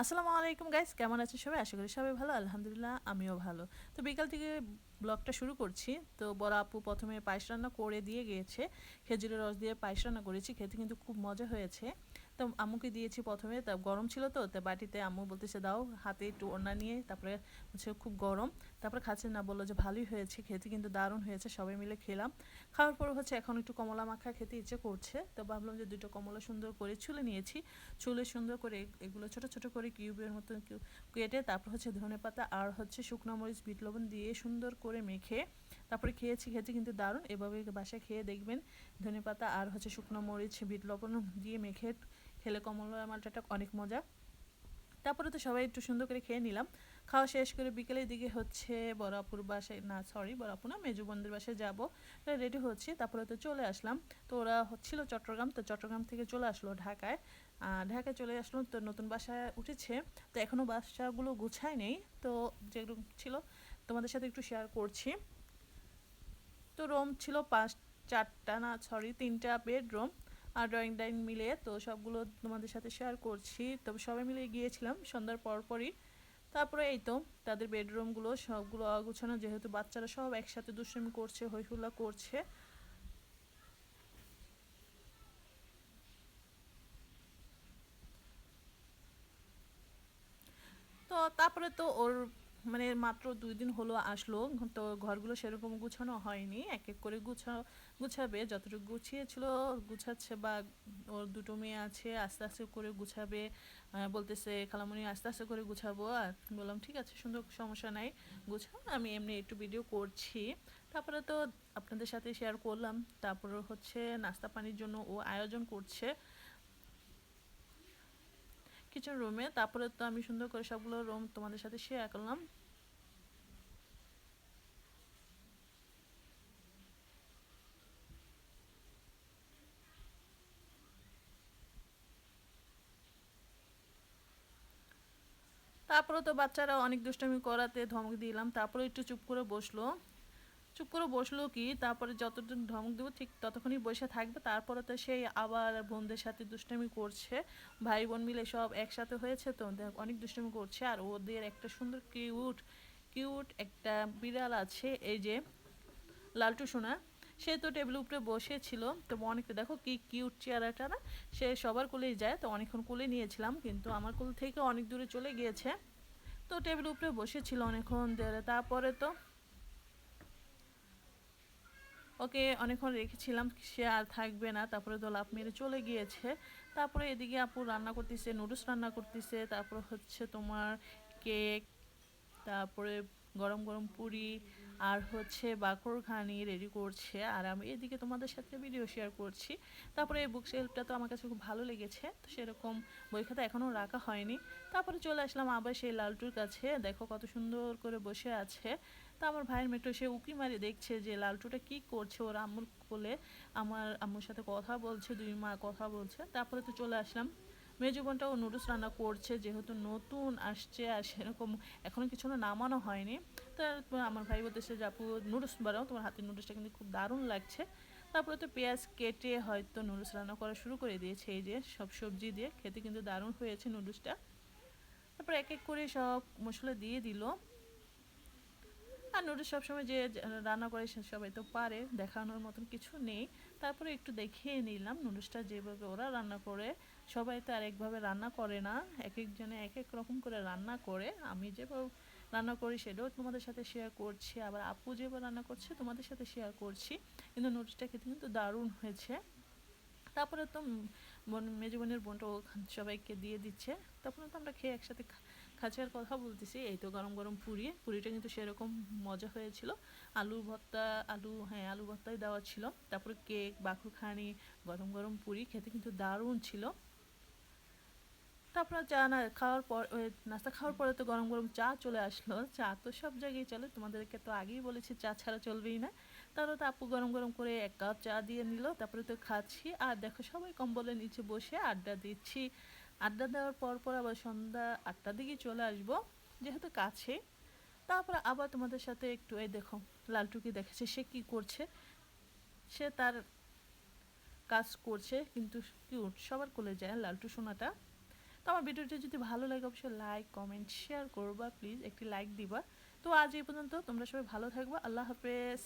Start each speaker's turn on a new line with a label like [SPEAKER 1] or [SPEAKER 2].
[SPEAKER 1] আসসালামু আলাইকুম গাইস, কেমন আছেন সবাই? আশা করি সবাই ভালো, আলহামদুলিল্লাহ আমিও ভালো। তো বিকাল থেকে ব্লগটা শুরু করছি। তো বড় আপু প্রথমে পায়েস রান্না করে দিয়ে গিয়েছে। খেজুরের রস দিয়ে পায়েস রান্না করেছি, খেতে কিন্তু খুব মজা হয়েছে। তো আম্মুকে দিয়েছি প্রথমে, তা গরম ছিল তো, তা বাটিতে আম্মু বলতেছে, দাও হাতে একটু ওড়না নিয়ে। তারপরে হচ্ছে খুব গরম। তারপরে খাচ্ছে না, বলল যে, ভালোই হয়েছে, খেতে কিন্তু দারুণ হয়েছে, সবাই মিলে খেলাম। খাওয়ার পর হচ্ছে এখন একটু কমলা মাখা খেতে ইচ্ছে করছে, তো ভাবলাম যে, দুটো কমলা সুন্দর করে ছুলে নিয়েছি। ছুলে সুন্দর করে এগুলো ছোট ছোট করে কিউবের মতো কেটে, তারপর হচ্ছে ধনে পাতা আর হচ্ছে শুকনো মরিচ, বিট লবণ দিয়ে সুন্দর করে মেখে, তারপরে খেয়েছি, খেতে কিন্তু দারুণ। এভাবে বাসায় খেয়ে দেখবেন, ধনে পাতা আর হচ্ছে শুকনো মরিচ, বিট লবণ দিয়ে মেখে খেলে কমলা মালটাটা অনেক মজা। তারপরে তো সবাই একটু সুন্দর করে খেয়ে নিলাম। খাওয়া শেষ করে বিকেলের দিকে হচ্ছে বরাপুর বাসায়, না সরি বরাপুর না, মেজু বন্ধুর বাসায় যাব। রেডি হচ্ছে, তারপরে তো চলে আসলাম। তো ওরা হচ্ছিল চট্টগ্রাম, তো চট্টগ্রাম থেকে চলে আসলো ঢাকায়। ঢাকায় চলে আসলো, তো নতুন বাসায় উঠেছে। তো এখনও বাসাগুলো গুছায় নেই। তো যেগুলো ছিল তোমাদের সাথে একটু শেয়ার করছি। তো রুম ছিল পাঁচ, চারটা না সরি তিনটা বেডরুম আর ড্রয়িং ডাইং মিলে তো সবগুলো তোমাদের সাথে শেয়ার করছি। তো সবাই মিলে গিয়েছিলাম সন্ধ্যার পরপরই। তারপরে এই তো তাদের বেডরুমগুলো সবগুলো অগুছানো, যেহেতু বাচ্চারা সব একসাথে দুষ্টমি করছে, হৈহুল্লা করছে। তো তারপরে তো ওর মানে মাত্র দুই দিন হলো আসলো, তো ঘরগুলো সেরকম গুছানো হয়নি। এক এক করে গুছা, গুছাবে, যতটুকু গুছিয়েছিল গুছাচ্ছে বা ওর দুটো মেয়ে আছে, আস্তে আস্তে করে গুছাবে বলতেছে, খালামুনি, আস্তে আস্তে করে গুছাবো। আর বললাম, ঠিক আছে, সুন্দর, সমস্যা নাই গুছাও আমি এমনি একটু ভিডিও করছি। তারপরে তো আপনাদের সাথে শেয়ার করলাম। তারপরে হচ্ছে নাস্তা পানির জন্য ও আয়োজন করছে। কিচেন রুমে তারপরে তো আমি সুন্দর করে সবগুলো রুম তোমাদের সাথে শেয়ার করলাম। তারপরে তো বাচ্চারা অনেক দুষ্টামি করাতে ধমক দিলাম, তারপরে একটু চুপ করে বসল। চুপ করে বসল কি, তারপরে যতদিন ধমক দেবো ঠিক ততক্ষণই বসে থাকবে, তারপরে তো সেই আবার বোনদের সাথে দুষ্টামি করছে ভাই বোন মিলে সব একসাথে হয়েছে তো অনেক দুষ্টামি করছে, আর ওদের একটা সুন্দর কিউট কিউট একটা বিড়াল আছে, এই যে লালটু সোনা, সে তো টেবিল উপরে বসেছিল, তো অনেকে দেখো কি কিউট চেয়ারাটা না, সে সবার কোলেই যায়, তো অনেকক্ষণ কোলে নিয়েছিলাম, কিন্তু আমার কোল থেকে অনেক দূরে চলে গিয়েছে, তো টেবিল উপরে বসেছিল অনেকক্ষণ তারপরে তো ওকে অনেকক্ষণ রেখেছিলাম, সে আর থাকবে না। তারপরে তো লাভ মেরে চলে গিয়েছে। তারপরে এদিকে আপু রান্না করতেছে নুডলস রান্না করতেছে। তারপর হচ্ছে তোমার কেক তারপরে গরম গরম পুরি আর হচ্ছে বাকর ঘানি রেডি করছে। আর আমি এদিকে তোমাদের সাথে ভিডিও শেয়ার করছি। তারপরে এই বুক শেলফটা তো আমার কাছে খুব ভালো লেগেছে। তো সেরকম বই খাতা এখনও রাখা হয়নি। তারপরে চলে আসলাম আবার সেই লালটুর কাছে। দেখো কত সুন্দর করে বসে আছে। তা আমার ভাইয়ের মেট্রো সে উকি মারি দেখছে যে লালটুটা কি করছে। ওর আম্মুর কোলে আমার আম্মুর সাথে কথা বলছে, দুই মা কথা বলছে। তারপরে তো চলে আসলাম মেজো বোনটাও নুডলস রান্না করছে, যেহেতু নতুন আসছে আর সেরকম এখনও কিছু না, নামানো হয়নি। তো আমার ভাই বলতেছে যে, আপু নুডলস বানাও, তোমার হাতের নুডলসটা কিন্তু খুব দারুণ লাগছে। তারপরে তো পেঁয়াজ কেটে হয়তো নুডলস রান্না করা শুরু করে দিয়েছে, এই যে সব সবজি দিয়ে। খেতে কিন্তু দারুণ হয়েছে নুডলসটা তারপর এক এক করে সব মশলা দিয়ে দিল। আর নুডলস সবসময় যে রান্না করে সবাই তো পারে, দেখানোর মতন কিছু নেই। তারপরে একটু দেখিয়ে নিলাম নুডলসটা যেভাবে ওরা রান্না করে। সবাই তো আর একভাবে রান্না করে না, এক একজনে এক এক রকম করে রান্না করে। আমি যেভাবে রান্না করি সেটাও তোমাদের সাথে শেয়ার করছি, আবার আপু যেভাবে রান্না করছে তোমাদের সাথে শেয়ার করছি। কিন্তু নুডলসটা খেতে কিন্তু দারুণ হয়েছে। তারপরে তো বোন, মেজো বোনের বোনটা সবাইকে দিয়ে দিচ্ছে। তারপরে তো আমরা খেয়ে একসাথে খাঁচার কথা বলতেছি, এই তো গরম গরম পুরি। পুরিটা কিন্তু সেরকম মজা হয়েছিল। আলু ভর্তা, আলু হ্যাঁ আলু ভর্তাই দেওয়া ছিল। তারপরে কেক, বাকুখানি, গরম গরম পুরি, খেতে কিন্তু দারুণ ছিল। তারপর চা না, খাওয়ার পর নাস্তা খাওয়ার পরে তো গরম গরম চা চলে আসলো। চা তো সব জায়গায় চলে, তোমাদেরকে তো আগেই বলেছি চা ছাড়া চলবেই না। তারপর তো আপু গরম গরম করে এক কাপ চা দিয়ে নিল, তারপরে তো খাচ্ছি। আর দেখো সবাই কম্বলের নিচে বসে আড্ডা দিচ্ছি। আড্ডা দেওয়ার পর পর আবার সন্ধ্যা আটটার দিকে চলে আসব, যেহেতু কাছে। তারপর আবার তোমাদের সাথে একটু এই দেখো লালটুকি দেখেছে, সে কি করছে? সে তার কাজ করছে, কিন্তু কিউট সবার কোলে যায় লালটু সোনাটা। তো আমার ভিডিওটি যদি ভালো লাগে, অবশ্যই লাইক কমেন্ট শেয়ার করবা প্লিজ একটি লাইক দিবা। তো আজ এই পর্যন্ত, তোমরা সবাই ভালো থাকবা, আল্লাহ হাফেজ।